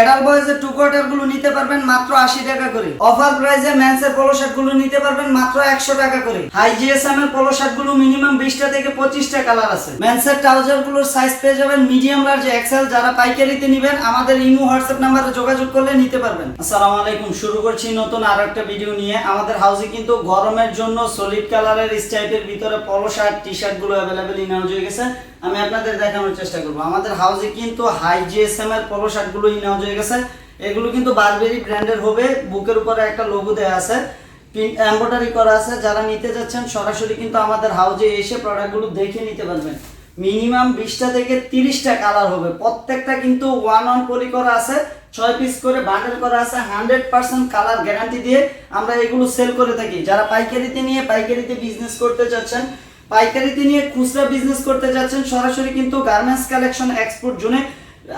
এডাল বয়েজের টু কোয়ার্টারগুলো নিতে পারবেন মাত্র আশি টাকা করে। অফার প্রাইসে মেন্সের পোলো শার্টগুলো নিতে পারবেন মাত্র একশো টাকা করে। হাই জিএসএম এর পোলো শার্টগুলো মিনিমাম বিশটা থেকে পঁচিশটা কালার আছে। মেন্সের ট্রাউজারগুলোর সাইজ পেয়ে যাবেন মিডিয়াম লার্জ এক্সেল যারা পাইকারিতে নিবেন, আমাদের ইমো হোয়াটসঅ্যাপ নাম্বারে যোগাযোগ করলে নিতে পারবেন। আসসালামু আলাইকুম, শুরু করছি নতুন আরও একটা ভিডিও নিয়ে। আমাদের হাউসে কিন্তু গরমের জন্য সলিড কালারের স্টাইপের ভিতরে পোলো শার্ট টি শার্টগুলো অ্যাভেলেবেল ইনাউজ হয়ে গেছে। আমি আপনাদের দেখানোর চেষ্টা করব। আমাদের হাউসে কিন্তু হাই জিএসএম এর পোলো শার্টগুলো ইনাউজ হয়ে গেছে। এগুলো কিন্তু বারবেরি ব্র্যান্ডের হবে। বুকের উপরে একটা দেওয়া আছে। করা আছে। যারা নিতে যাচ্ছেন, সরাসরি কিন্তু আমাদের হাউজে এসে প্রোডাক্টগুলো দেখে নিতে পারবেন। মিনিমাম বিশটা থেকে তিরিশটা কালার হবে। প্রত্যেকটা কিন্তু ওয়ান অন পলি করা আছে। ছয় পিস করে বান্ডেল করা আছে। হান্ড্রেড পার্সেন্ট কালার গ্যারান্টি দিয়ে আমরা এগুলো সেল করে থাকি। যারা পাইকারিতে নিয়ে, পাইকারিতে বিজনেস করতে চাচ্ছেন, পাইকারিতে নিয়ে খুচরা বিজনেস করতে যাচ্ছেন সরাসরি কিন্তু গার্মেন্টস কালেকশন এক্সপোর্ট জোনে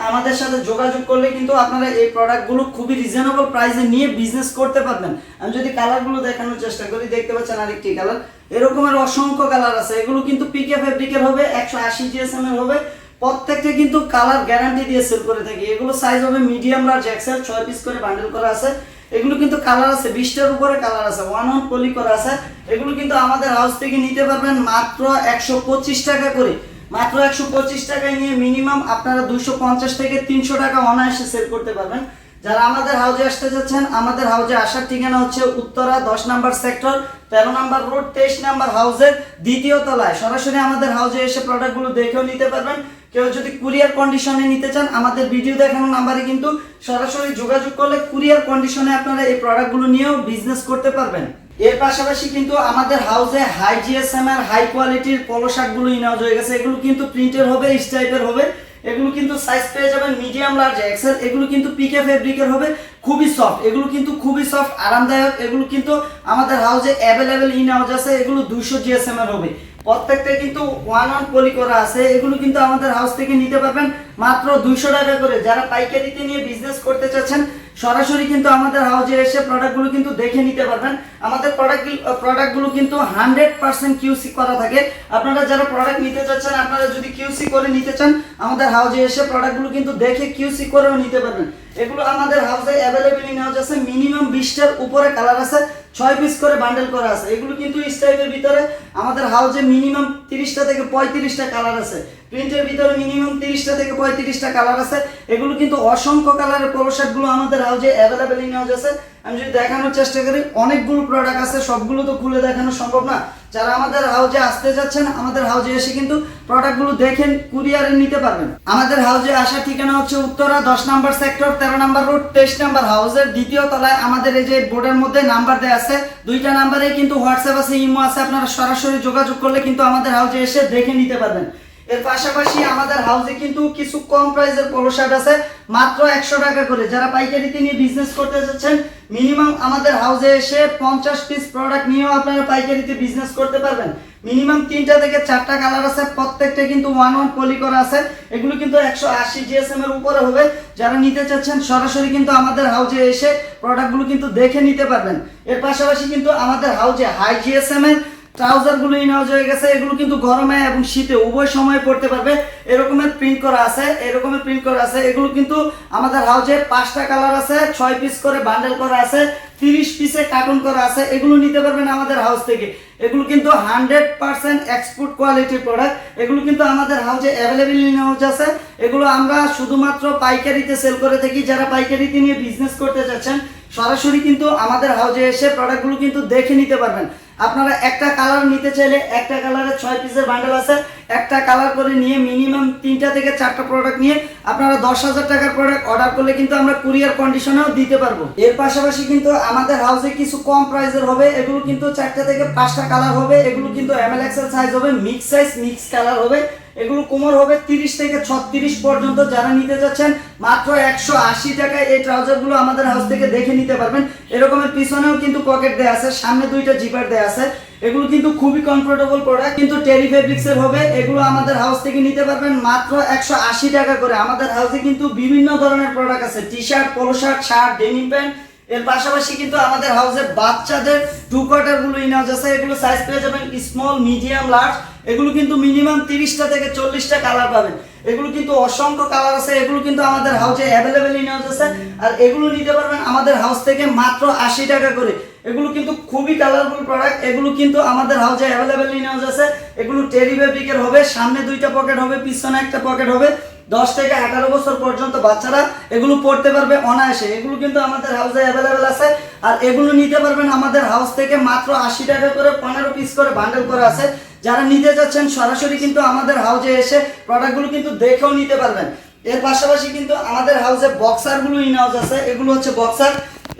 আমাদের সাথে যোগাযোগ করলে কিন্তু আপনারা এই প্রোডাক্টগুলো খুবই রিজনেবল প্রাইসে নিয়ে বিজনেস করতে পারবেন। আমি যদি কালারগুলো দেখানোর চেষ্টা করি, দেখতে পাচ্ছেন আরেকটি কালার এরকমের অসংখ্য কালার আছে। এগুলো কিন্তু পিকে ফেব্রিকের হবে, একশো আশি জিএসএম এর হবে। প্রত্যেকটা কিন্তু কালার গ্যারান্টি দিয়ে সেল করে থাকি। এগুলো সাইজ হবে মিডিয়াম লার্জ এক্সেল ছয় পিস করে বান্ডেল করা আছে। এগুলো কিন্তু কালার আছে, বিশটার উপরে কালার আছে ওয়ান ওয়ান পলি করা আছে। এগুলো কিন্তু আমাদের হাউস থেকে নিতে পারবেন মাত্র একশো পঁচিশ টাকা করে। মাত্র একশো পঁচিশ টাকায় নিয়ে মিনিমাম আপনারা দুশো পঞ্চাশ থেকে তিনশো টাকা অনায়াসে সেল করতে পারবেন। যারা আমাদের হাউজে আসতে যাচ্ছেন, আমাদের হাউজে আসার ঠিকানা হচ্ছে উত্তরা দশ নাম্বার সেক্টর তেরো নাম্বার রোড তেইশ নাম্বার হাউজের দ্বিতীয় তলায়। সরাসরি আমাদের হাউজে এসে প্রোডাক্টগুলো দেখেও নিতে পারবেন। কেউ যদি কুরিয়ার কন্ডিশনে নিতে চান, আমাদের ভিডিও দেখানো নাম্বারে কিন্তু সরাসরি যোগাযোগ করলে কুরিয়ার কন্ডিশনে আপনারা এই প্রোডাক্টগুলো নিয়েও বিজনেস করতে পারবেন। এর পাশাপাশি কিন্তু আমাদের হাউসে হাই জিএসএম এর হাই কোয়ালিটির পলো শার্টগুলো ইনাউজ হয়ে গেছে। এগুলো কিন্তু প্রিন্টের হবে স্টাইপের হবে। এগুলো কিন্তু সাইজ পেয়ে যাবেন মিডিয়াম লার্জ এক্সেল এগুলো কিন্তু পিকে ফেব্রিকের হবে, খুবই সফট এগুলো কিন্তু খুবই সফট আরামদায়ক। এগুলো কিন্তু আমাদের হাউসে অ্যাভেলেবেল ইন হাউস আছে। এগুলো দুশো জিএসএম এর হবে। প্রত্যেকটা কিন্তু ওয়ান অন পলি করা আছে। এগুলো কিন্তু আমাদের হাউস থেকে নিতে পারবেন মাত্র দুইশো টাকা করে। যারা পাইকারিতে নিয়ে বিজনেস করতে চাচ্ছেন সরাসরি কিন্তু আমাদের হাউজে এসে প্রোডাক্টগুলো কিন্তু দেখে নিতে পারবেন। আমাদের প্রোডাক্ট প্রোডাক্টগুলো কিন্তু হান্ড্রেড পার্সেন্ট কিউসি করা থাকে। আপনারা যারা প্রোডাক্ট নিতে চাচ্ছেন, আপনারা যদি কিউসি করে নিতে চান, আমাদের হাউজে এসে প্রোডাক্টগুলো কিন্তু দেখে কিউসি করেও নিতে পারবেন। এগুলো আমাদের হাউজে অ্যাভেলেবেল ইন হাউজ আছে। মিনিমাম বিশটার উপরে কালার আছে। ছয় পিস করে বান্ডেল করা আছে। এগুলো কিন্তু স্ট্রাইপের ভিতরে আমাদের হাউজে মিনিমাম তিরিশটা থেকে পঁয়ত্রিশটা কালার আছে প্রিন্টের ভিতরে মিনিমাম তিরিশটা থেকে পঁয়ত্রিশটা কালার আছে। এগুলো কিন্তু অসংখ্য কালারের পোশাকগুলো আমাদের হাউজে অ্যাভেলেবেল ইন হাউজ আছে আমি যদি দেখানোর চেষ্টা করি, অনেকগুলো প্রোডাক্ট আছে, সবগুলো তো খুলে দেখানো সম্ভব না। যারা আমাদের হাউজে আসতে যাচ্ছেন, আমাদের হাউজে এসে কিন্তু প্রোডাক্টগুলো দেখেন কুরিয়ারে নিতে পারবেন। আমাদের হাউজে আসার ঠিকানা হচ্ছে উত্তরা, দশ নাম্বার সেক্টর তেরো নাম্বার রোড তেইশ নাম্বার হাউসের দ্বিতীয় তলায় আমাদের এই যে বোর্ডের মধ্যে নাম্বার দেওয়া আছে, দুইটা নাম্বারে কিন্তু হোয়াটসঅ্যাপ আছে, ইমো আছে, আপনারা সরাসরি যোগাযোগ করলে কিন্তু আমাদের হাউজে এসে দেখে নিতে পারবেন। এর পাশাপাশি আমাদের হাউসে কিন্তু কিছু কম প্রাইসের পোলো শার্ট আছে, মাত্র একশো টাকা করে। যারা পাইকারিতে নিয়ে বিজনেস করতে যাচ্ছেন মিনিমাম আমাদের হাউসে এসে পঞ্চাশ পিস প্রোডাক্ট নিয়েও আপনারা পাইকারিতে বিজনেস করতে পারবেন। মিনিমাম তিনটা থেকে চারটা কালার আছে, প্রত্যেকটা কিন্তু ওয়ান ওয়ান পলি করা আছে। এগুলো কিন্তু একশো আশি জিএসএম এর উপরে হবে। যারা নিতে চাচ্ছেন, সরাসরি কিন্তু আমাদের হাউজে এসে প্রোডাক্টগুলো কিন্তু দেখে নিতে পারবেন। এর পাশাপাশি কিন্তু আমাদের হাউজে হাই জিএসএম এর ট্রাউজারগুলো ইনাউজ হয়ে গেছে, এগুলো কিন্তু গরমে এবং শীতে উভয় সময়ে পড়তে পারবে। এরকমের প্রিন্ট করা আছে, এরকমের প্রিন্ট করা আছে। এগুলো কিন্তু আমাদের হাউজে পাঁচটা কালার আছে, ছয় পিস করে বান্ডেল করা আছে, তিরিশ পিসে কার্টুন করা আছে, এগুলো নিতে পারবেন আমাদের হাউস থেকে। এগুলো কিন্তু হান্ড্রেড পার্সেন্ট এক্সপোর্ট কোয়ালিটির প্রোডাক্ট এগুলো কিন্তু আমাদের হাউজে অ্যাভেলেবেল ইনাউজ আছে। এগুলো আমরা শুধুমাত্র পাইকারিতে সেল করে থাকি। যারা পাইকারিতে নিয়ে বিজনেস করতে চাচ্ছেন সরাসরি কিন্তু আমাদের হাউজে এসে প্রোডাক্টগুলো কিন্তু দেখে নিতে পারবেন। আপনারা একটা কালার নিতে চাইলে একটা কালারে ছয় পিসের বান্ডেল আছে। একটা কালার করে নিয়ে মিনিমাম তিনটা থেকে চারটা প্রোডাক্ট নিয়ে আপনারা দশ হাজার টাকার প্রোডাক্ট অর্ডার করলে কিন্তু আমরা কুরিয়ার কন্ডিশনেও দিতে পারব। এর পাশাপাশি কিন্তু আমাদের হাউসে কিছু কম প্রাইসের হবে, এগুলো কিন্তু চারটা থেকে পাঁচটা কালার হবে, এগুলো কিন্তু এমএল এক্সেল সাইজ হবে মিক্স সাইজ মিক্স কালার হবে। এগুলো কোমর হবে তিরিশ থেকে ছত্রিশ পর্যন্ত যারা নিতে যাচ্ছেন, মাত্র একশো আশি টাকায় এই ট্রাউজারগুলো আমাদের হাউস থেকে দেখে নিতে পারবেন। এরকমের পিছনেও কিন্তু পকেট দেওয়া আছে, সামনে দুইটা জিপার দেওয়া আছে। এগুলো কিন্তু খুবই কমফোর্টেবল প্রোডাক্ট কিন্তু টেরি ফেব্রিক্সের হবে, এগুলো আমাদের হাউস থেকে নিতে পারবেন মাত্র একশো আশি টাকা করে। আমাদের হাউসে কিন্তু বিভিন্ন ধরনের প্রোডাক্ট আছে T shirt polo shirt shirt denim pant এর পাশাপাশি কিন্তু আমাদের হাউসে বাচ্চাদের টু কোয়ার্টারগুলো ইনাউজ আছে, এগুলো সাইজ পেয়ে যাবেন স্মল মিডিয়াম লার্জ এগুলো কিন্তু মিনিমাম তিরিশটা থেকে চল্লিশটা কালার পাবেন। এগুলো কিন্তু অসংখ্য কালার আছে, এগুলো কিন্তু আমাদের হাউসে অ্যাভেলেবেল ইন হাউস আছে, আর এগুলো নিতে পারবেন আমাদের হাউস থেকে মাত্র আশি টাকা করে। এগুলো কিন্তু খুবই কালারফুল প্রোডাক্ট এগুলো কিন্তু আমাদের হাউসে অ্যাভেলেবেল ইন হাউস আছে। এগুলো টেরি ফেব্রিকের হবে, সামনে দুইটা পকেট হবে, পিছনে একটা পকেট হবে। দশ থেকে এগারো বছর পর্যন্ত বাচ্চারা এগুলো পড়তে পারবে অনায়াসে। এগুলো কিন্তু আমাদের হাউসে অ্যাভেলেবেল আছে। আর এগুলো নিতে পারবেন আমাদের হাউস থেকে মাত্র আশি টাকা করে, পনেরো পিস করে বান্ডেল করে আছে। যারা নিতে যাচ্ছেন সরাসরি কিন্তু আমাদের হাউসে এসে প্রোডাক্টগুলো কিন্তু দেখেও নিতে পারবেন। এর পাশাপাশি কিন্তু আমাদের হাউসে বক্সারগুলো ইন হাউস আছে। এগুলো হচ্ছে বক্সার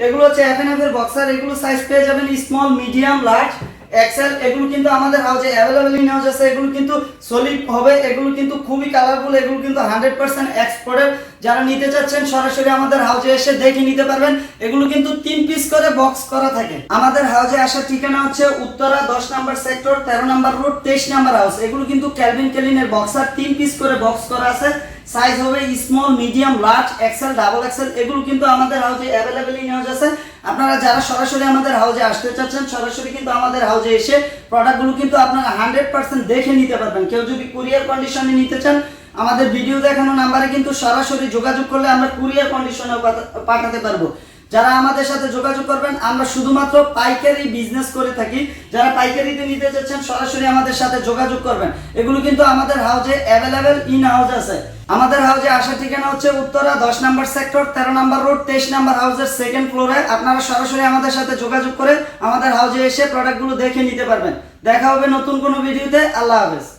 এগুলো হচ্ছে এফ এন এফ এর বক্সার এগুলো সাইজ পেয়ে যাবেন স্মল মিডিয়াম লার্জ এক্সেল এগুলো কিন্তু আমাদের হাউসে অ্যাভেলেবেল ইন হাউস আছে, এগুলো কিন্তু সলিড হবে, এগুলো কিন্তু খুবই কালারফুল এগুলো কিন্তু হান্ড্রেড পার্সেন্ট এক্সপোর্টের যারা নিতে চাচ্ছেন, সরাসরি আমাদের হাউসে এসে দেখে নিতে পারবেন। এগুলো কিন্তু তিন পিস করে বক্স করা থাকে। আমাদের হাউসে আসার ঠিকানা হচ্ছে উত্তরা দশ নাম্বার সেক্টর তেরো নাম্বার রোড তেইশ নাম্বার হাউস এগুলো কিন্তু ক্যালভিন কেলিনের বক্সার তিন পিস করে বক্স করা আছে। সাইজ হবে small medium large XL double XL এগুলো কিন্তু আমাদের হাউসে অ্যাভেলেবেল ইন হাউস আছে। আপনারা যারা সরাসরি আমাদের হাউজে আসতে চাচ্ছেন, সরাসরি কিন্তু আমাদের হাউজে এসে প্রোডাক্টগুলো কিন্তু আপনারা হান্ড্রেড পার্সেন্ট দেখে নিতে পারবেন। কেউ যদি কুরিয়ার কন্ডিশনে নিতে চান, আমাদের ভিডিও দেখানো নাম্বারে কিন্তু সরাসরি যোগাযোগ করলে আমরা কুরিয়ার কন্ডিশনে পাঠাতে পারব। যারা আমাদের সাথে যোগাযোগ করবেন, আমরা শুধুমাত্র পাইকারি বিজনেস করে থাকি। যারা পাইকারিতে নিতে চাচ্ছেন, সরাসরি আমাদের সাথে যোগাযোগ করবেন। এগুলো কিন্তু আমাদের হাউজে অ্যাভেলেবেল ইন হাউজ আছে। আমাদের হাউজে আসার ঠিকানা হচ্ছে উত্তরা দশ নাম্বার সেক্টর তেরো নাম্বার রোড তেইশ নাম্বার হাউসের সেকেন্ড ফ্লোরে আপনারা সরাসরি আমাদের সাথে যোগাযোগ করে আমাদের হাউজে এসে প্রোডাক্টগুলো দেখে নিতে পারবেন। দেখা হবে নতুন কোনো ভিডিওতে আল্লাহ হাফেজ।